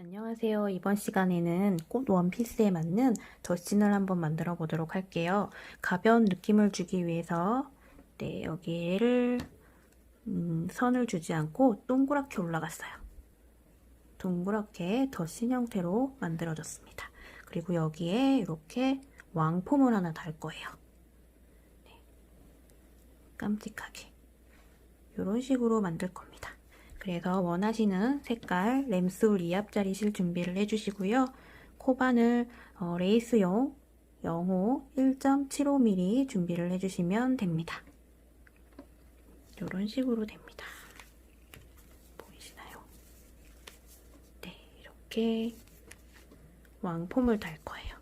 안녕하세요. 이번 시간에는 꽃 원피스에 맞는 더신을 한번 만들어 보도록 할게요. 가벼운 느낌을 주기 위해서 네, 여기를 음, 선을 주지 않고 동그랗게 올라갔어요. 동그랗게 더신 형태로 만들어졌습니다. 그리고 여기에 이렇게 왕폼을 하나 달 거예요. 네, 깜찍하게 이런 식으로 만들 겁니다. 그래서 원하시는 색깔 램솔 2앞짜리 실 준비를 해주시고요. 코바늘 어, 레이스용 0호 1.75mm 준비를 해주시면 됩니다. 이런 식으로 됩니다. 보이시나요? 네, 이렇게 왕폼을 달 거예요.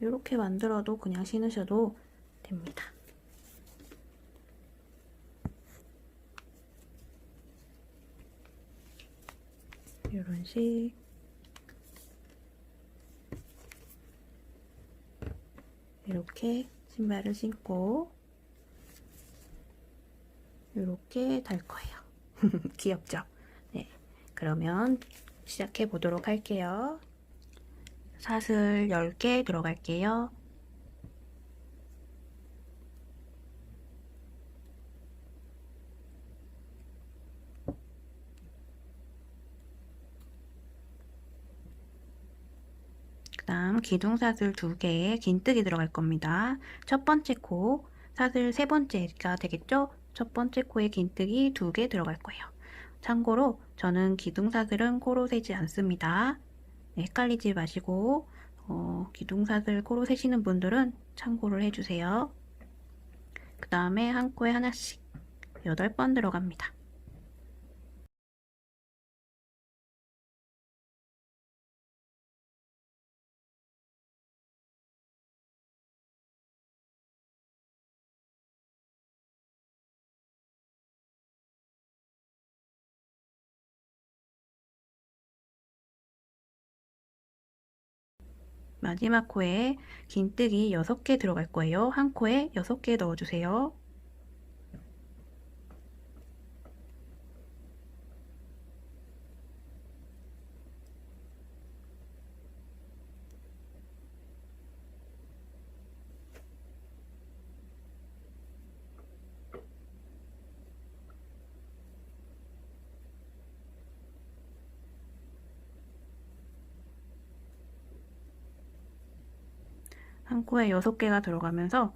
이렇게 만들어도 그냥 신으셔도 됩니다. 이런 식 이렇게 신발을 신고 이렇게 달 거예요. 귀엽죠? 네, 그러면 시작해 보도록 할게요. 사슬 10개 들어갈게요. 그 다음 기둥사슬 두 개에 긴뜨기 들어갈 겁니다. 첫 번째 코, 사슬 세 번째가 되겠죠? 첫 번째 코에 긴뜨기 두 개 들어갈 거예요. 참고로 저는 기둥사슬은 코로 세지 않습니다. 네, 헷갈리지 마시고 어, 기둥사슬 코로 세시는 분들은 참고를 해주세요. 그 다음에 한 코에 하나씩 8번 들어갑니다. 마지막 코에 긴뜨기 6개 들어갈 거예요. 한 코에 6개 넣어주세요. 한 코에 6개가 들어가면서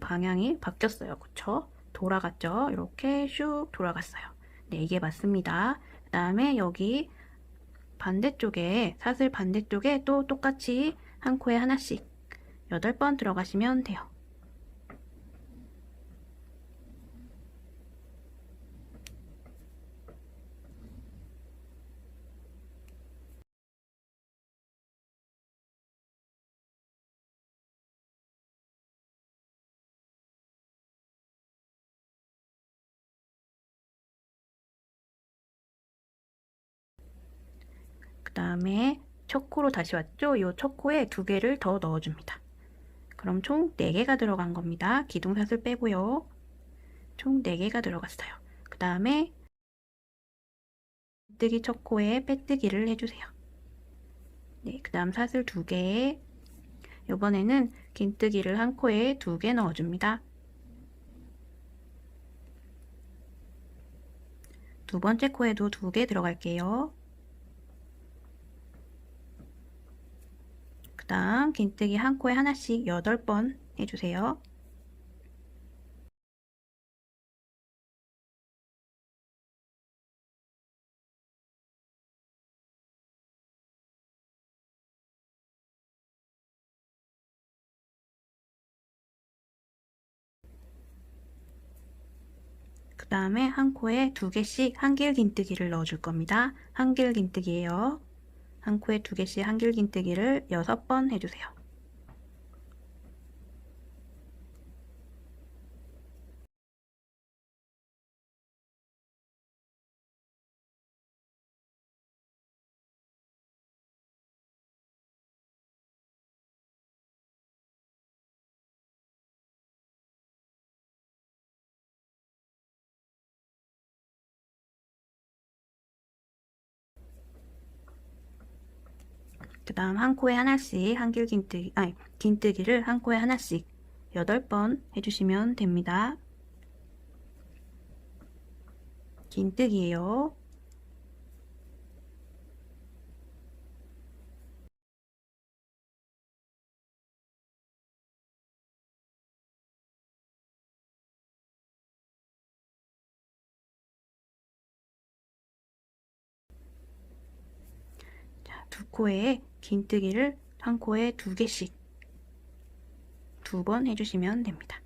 방향이 바뀌었어요. 그쵸? 돌아갔죠? 이렇게 슉 돌아갔어요. 네, 이게 맞습니다. 그 다음에 여기 반대쪽에, 사슬 반대쪽에 또 똑같이 한 코에 하나씩 8번 들어가시면 돼요. 다음에 첫 코로 다시 왔죠? 이첫 코에 두 개를 더 넣어줍니다. 그럼 총 4개가 들어간 겁니다. 기둥사슬 빼고요. 총 4개가 들어갔어요. 그 다음에 뜨기 첫 코에 빼뜨기를 해주세요. 네, 그 다음 사슬 2개에 이번에는 긴뜨기를 한 코에 2개 넣어줍니다. 두 번째 코에도 2개 들어갈게요. 그 다음 긴뜨기 한 코에 하나씩 8번 해주세요. 그 다음에 한 코에 두 개씩 한길 긴뜨기를 넣어줄 겁니다. 한길 긴뜨기예요. 한 코에 두 개씩 한길 긴뜨기를 6번 해주세요. 그 다음 한 코에 하나씩 한길 긴뜨기, 아니, 긴뜨기를 한 코에 하나씩 8번 해주시면 됩니다. 긴뜨기예요. 자, 두 코에 긴뜨기를 한 코에 두 개씩 두 번 해주시면 됩니다.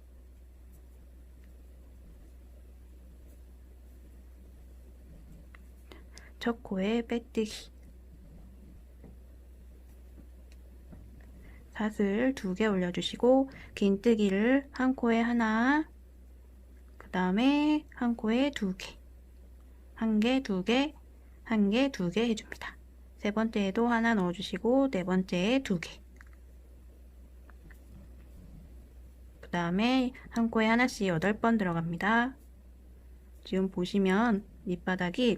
첫 코에 빼뜨기 사슬 두개 올려주시고 긴뜨기를 한 코에 하나 그 다음에 한 코에 두 개 한 개, 두 개, 한 개, 두 개 해줍니다. 세 번째에도 하나 넣어주시고 네 번째에 두 개. 그 다음에 한 코에 하나씩 여덟 번 들어갑니다. 지금 보시면 밑바닥이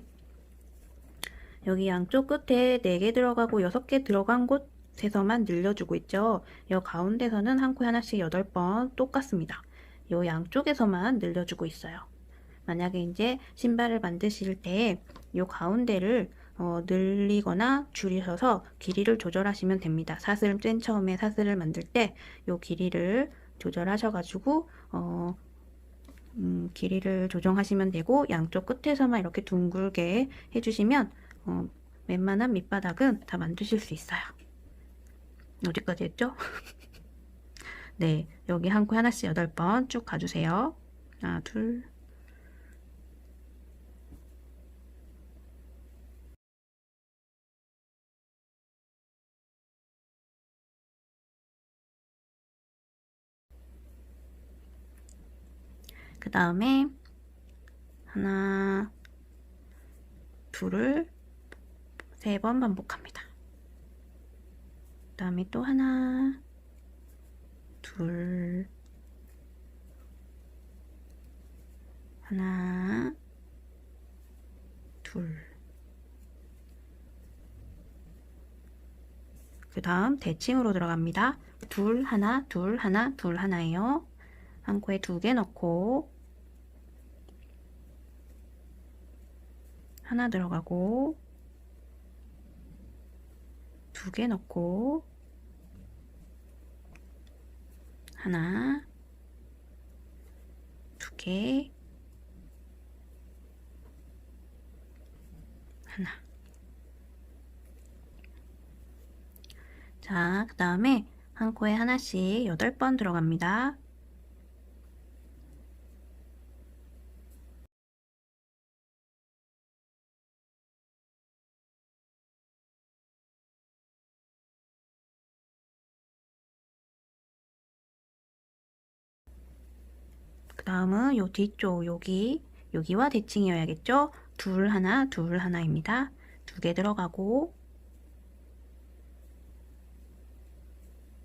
여기 양쪽 끝에 4개 들어가고 6개 들어간 곳에서만 늘려주고 있죠. 이 가운데서는 한 코에 하나씩 8번 똑같습니다. 이 양쪽에서만 늘려주고 있어요. 만약에 이제 신발을 만드실 때 이 가운데를 어, 늘리거나 줄이셔서 길이를 조절하시면 됩니다. 사슬 맨 처음에 사슬을 만들 때이 길이를 조절하셔가지고 어, 음, 길이를 조정하시면 되고 양쪽 끝에서만 이렇게 둥글게 해주시면 어, 웬만한 밑바닥은 다 만드실 수 있어요. 어디까지 했죠? 네, 여기 한 코 하나씩 8번 쭉 가주세요. 하나, 둘, 그 다음에 하나, 둘을 세 번 반복합니다. 그 다음에 또 하나, 둘, 하나, 둘. 그 다음 대칭으로 들어갑니다. 둘, 하나, 둘, 하나, 둘, 하나예요. 한 코에 두 개 넣고 하나 들어가고 두 개 넣고 하나 두 개 하나 자, 그 다음에 한 코에 하나씩 8번 들어갑니다. 그 다음은 요 뒤쪽 여기 여기와 대칭이어야겠죠? 둘 하나 둘 하나입니다. 두 개 들어가고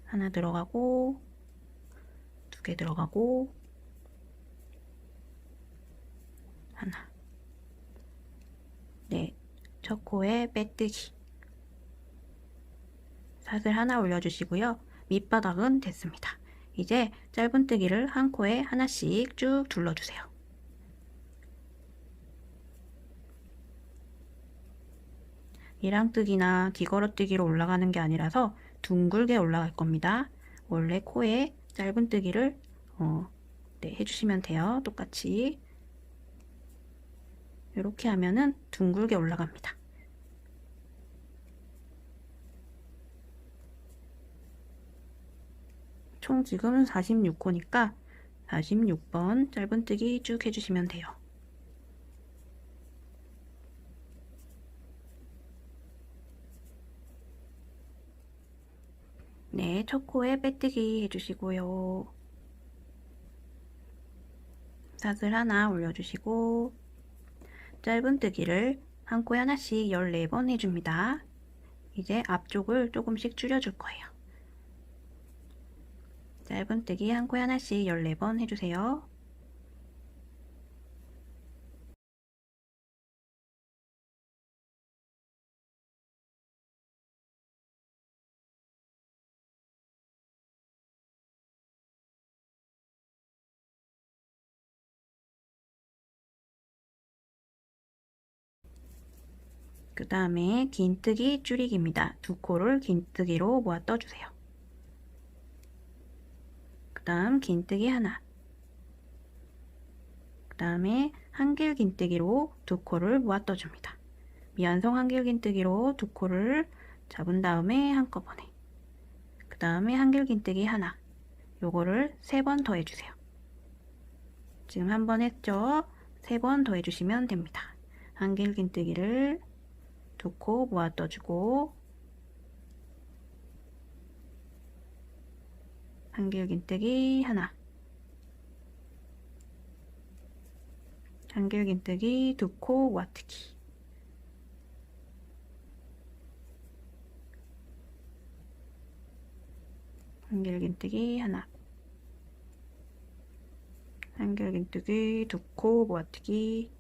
하나 들어가고 두 개 들어가고 하나 네, 첫 코에 빼뜨기 사슬 하나 올려주시고요. 밑바닥은 됐습니다. 이제 짧은뜨기를 한 코에 하나씩 쭉 둘러주세요. 이랑뜨기나 뒤걸어뜨기로 올라가는 게 아니라서 둥글게 올라갈 겁니다. 원래 코에 짧은뜨기를 어, 네, 해주시면 돼요. 똑같이 이렇게 하면은 둥글게 올라갑니다. 총 지금은 46호니까 46번 짧은뜨기 쭉 해주시면 돼요. 네, 첫 코에 빼뜨기 해주시고요. 사슬 하나 올려주시고 짧은뜨기를 한 코에 하나씩 14번 해줍니다. 이제 앞쪽을 조금씩 줄여줄 거예요. 짧은뜨기 한 코에 하나씩 14번 해주세요. 그 다음에 긴뜨기 줄이기입니다. 두 코를 긴뜨기로 모아 떠주세요. 그 다음 긴뜨기 하나. 그 다음에 한길 긴뜨기로 두 코를 모아 떠 줍니다. 미완성 한길 긴뜨기로 두 코를 잡은 다음에 한꺼번에. 그 다음에 한길 긴뜨기 하나. 요거를 세 번 더 해주세요. 지금 한 번 했죠? 세 번 더 해주시면 됩니다. 한길 긴뜨기를 두 코 모아 떠 주고 한길 긴뜨기 하나. 한길 긴뜨기 두 코 모아뜨기 한길 긴뜨기 하나. 한길 긴뜨기 두코 모아뜨기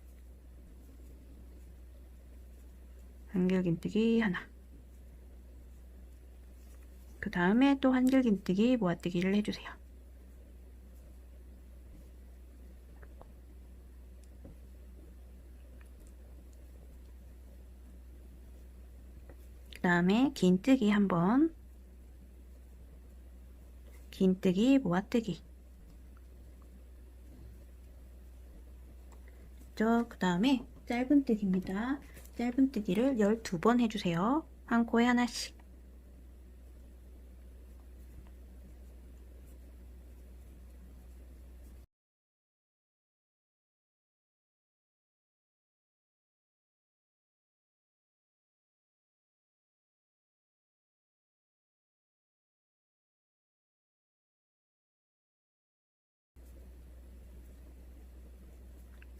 한길 긴뜨기 하나. 그 다음에 또 한길 긴뜨기 모아뜨기를 해주세요. 그 다음에 긴뜨기 한번. 긴뜨기 모아뜨기. 그 다음에 짧은뜨기입니다. 짧은뜨기를 12번 해주세요. 한 코에 하나씩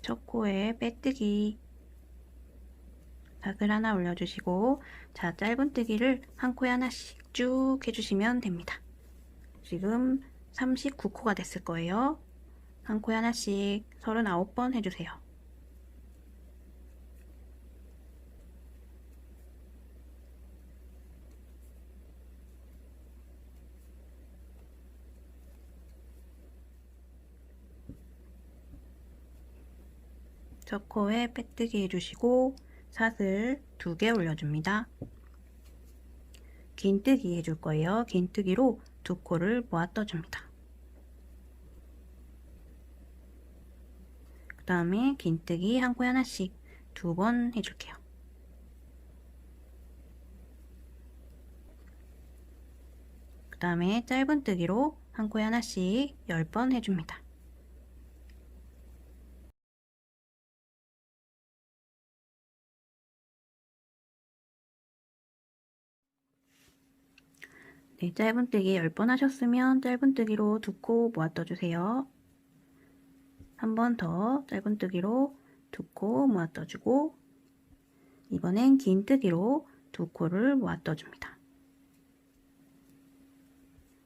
첫 코에 빼뜨기 닭을 하나 올려주시고 자 짧은뜨기를 한 코에 하나씩 쭉 해주시면 됩니다. 지금 39코가 됐을 거예요. 한 코에 하나씩 39번 해주세요. 첫 코에 빼뜨기 해주시고 사슬 두 개 올려줍니다. 긴뜨기 해줄 거예요. 긴뜨기로 두 코를 모아 떠줍니다. 그 다음에 긴뜨기 한 코에 하나씩 두 번 해줄게요. 그 다음에 짧은뜨기로 한 코에 하나씩 10번 해줍니다. 네, 짧은뜨기 10번 하셨으면 짧은뜨기로 두 코 모아 떠주세요. 한 번 더 짧은뜨기로 두 코 모아 떠주고 이번엔 긴뜨기로 두 코를 모아 떠줍니다.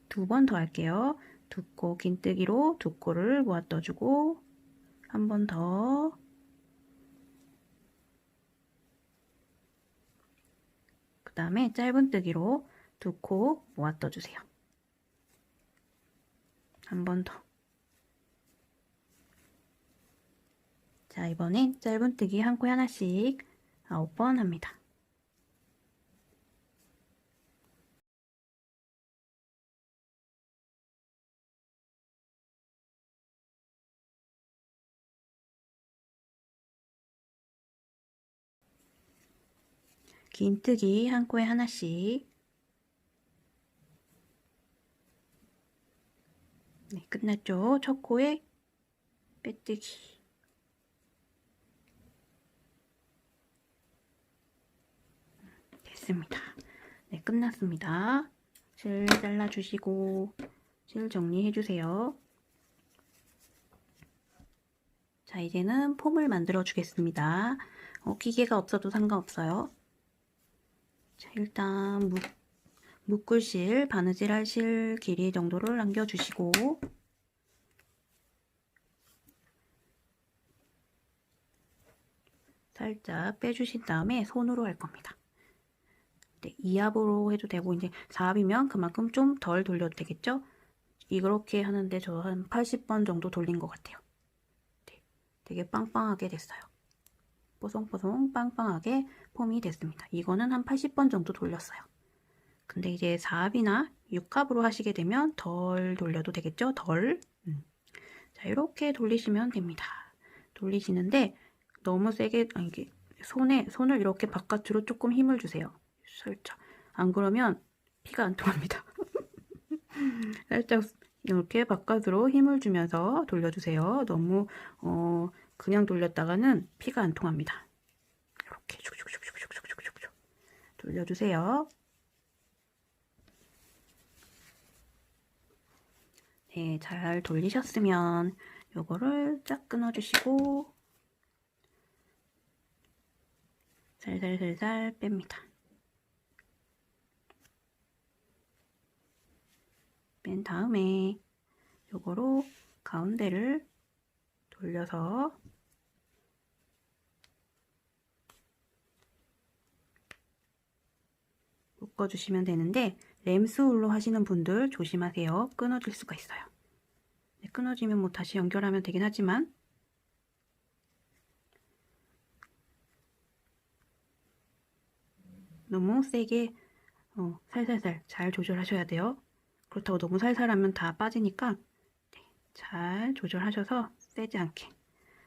두 번 더 할게요. 두 코 긴뜨기로 두 코를 모아 떠주고 한 번 더 그 다음에 짧은뜨기로 두 코 모아 떠주세요. 한 번 더. 자, 이번엔 짧은뜨기 한 코에 하나씩 아홉 번 합니다. 긴 뜨기 한 코에 하나씩 네, 끝났죠? 첫 코에 빼뜨기. 됐습니다. 네, 끝났습니다. 실 잘라주시고 실 정리해주세요. 자, 이제는 폼을 만들어 주겠습니다. 어, 기계가 없어도 상관없어요. 자, 일단 묵, 묶을 실, 바느질 할 실 길이 정도를 남겨주시고 살짝 빼주신 다음에 손으로 할 겁니다. 네, 2합으로 해도 되고 이제 4합이면 그만큼 좀 덜 돌려도 되겠죠? 이렇게 하는데 저 한 80번 정도 돌린 것 같아요. 네, 되게 빵빵하게 됐어요. 뽀송뽀송 빵빵하게 폼이 됐습니다. 이거는 한 80번 정도 돌렸어요. 근데 이제 4합이나 6합으로 하시게 되면 덜 돌려도 되겠죠? 덜. 음. 자, 이렇게 돌리시면 됩니다. 돌리시는데 너무 세게 아니 이게 손에 손을 이렇게 바깥으로 조금 힘을 주세요. 살짝. 안 그러면 피가 안 통합니다. 살짝 이렇게 바깥으로 힘을 주면서 돌려주세요. 너무 어 그냥 돌렸다가는 피가 안 통합니다. 이렇게 슉슉슉슉슉슉슉슉 돌려주세요. 네, 잘 돌리셨으면 요거를 쫙 끊어주시고 살살살살 뺍니다. 뺀 다음에 요거로 가운데를 돌려서 묶어주시면 되는데 램스울로 하시는 분들 조심하세요. 끊어질 수가 있어요. 네, 끊어지면 뭐 다시 연결하면 되긴 하지만 너무 세게 어, 살살살 잘 조절하셔야 돼요. 그렇다고 너무 살살하면 다 빠지니까 네, 잘 조절하셔서 세지 않게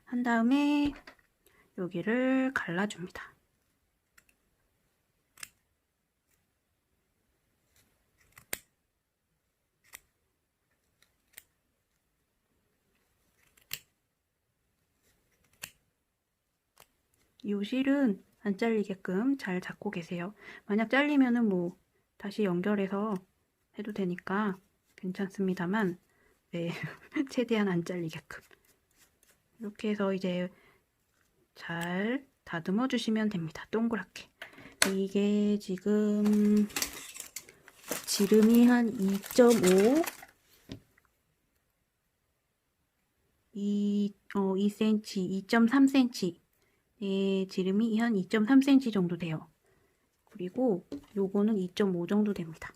한 다음에 여기를 갈라줍니다. 이 실은 안 잘리게끔 잘 잡고 계세요. 만약 잘리면은 뭐 다시 연결해서 해도 되니까 괜찮습니다만 네 최대한 안 잘리게끔 이렇게 해서 이제 잘 다듬어 주시면 됩니다. 동그랗게 이게 지금 지름이 한 2.5 2, 어, 2cm, 2.3cm 네, 지름이 한 2.3cm 정도 돼요. 그리고 요거는 2.5 정도 됩니다.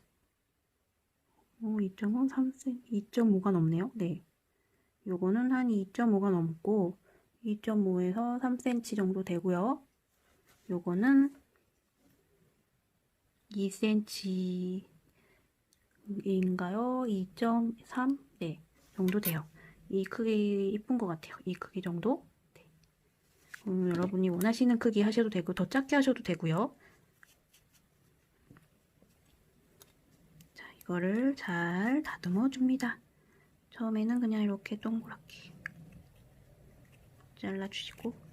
어, 2.5, 3cm, 2.5가 넘네요. 네. 요거는 한 2.5가 넘고 2.5에서 3cm 정도 되고요. 요거는 2cm인가요? 2.3? 네, 정도 돼요. 이 크기 이쁜 것 같아요. 이 크기 정도. 네. 음, 여러분이 원하시는 크기 하셔도 되고 더 작게 하셔도 되고요. 자, 이거를 잘 다듬어 줍니다. 처음에는 그냥 이렇게 동그랗게 잘라주시고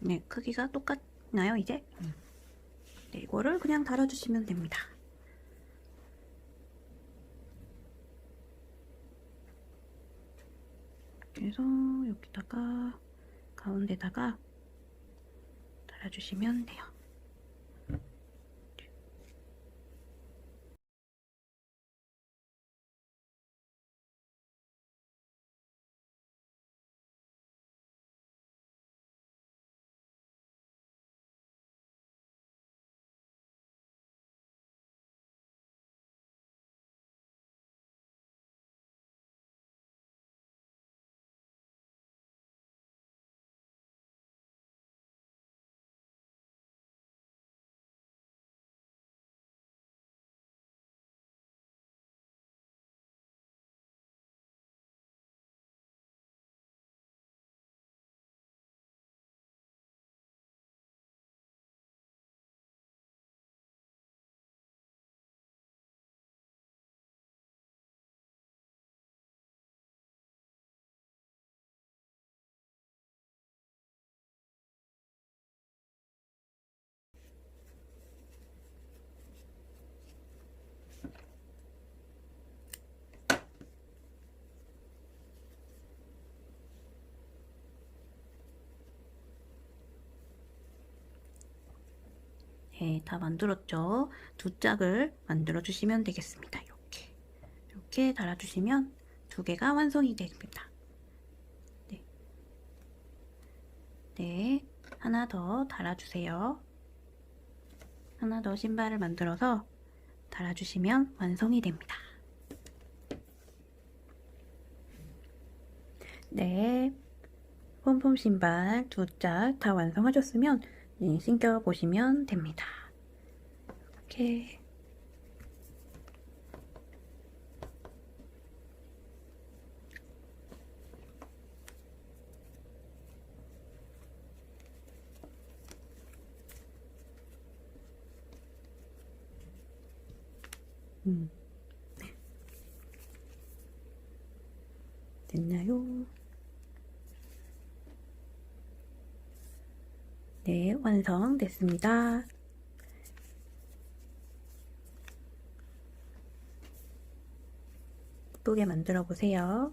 네, 크기가 똑같나요, 이제? 네, 이거를 그냥 달아주시면 됩니다. 그래서 여기다가 가운데다가 달아주시면 돼요. 이렇게 다 만들었죠. 두 짝을 만들어 주시면 되겠습니다. 이렇게 이렇게 달아주시면 두 개가 완성이 됩니다. 네, 네 하나 더 달아주세요. 하나 더 신발을 만들어서 달아주시면 완성이 됩니다. 네, 폼폼 신발 두 짝 다 완성하셨으면 네, 신겨 보시면 됩니다. 이렇게 음. 됐나요? 네, 완성됐습니다. 예쁘게 만들어 보세요.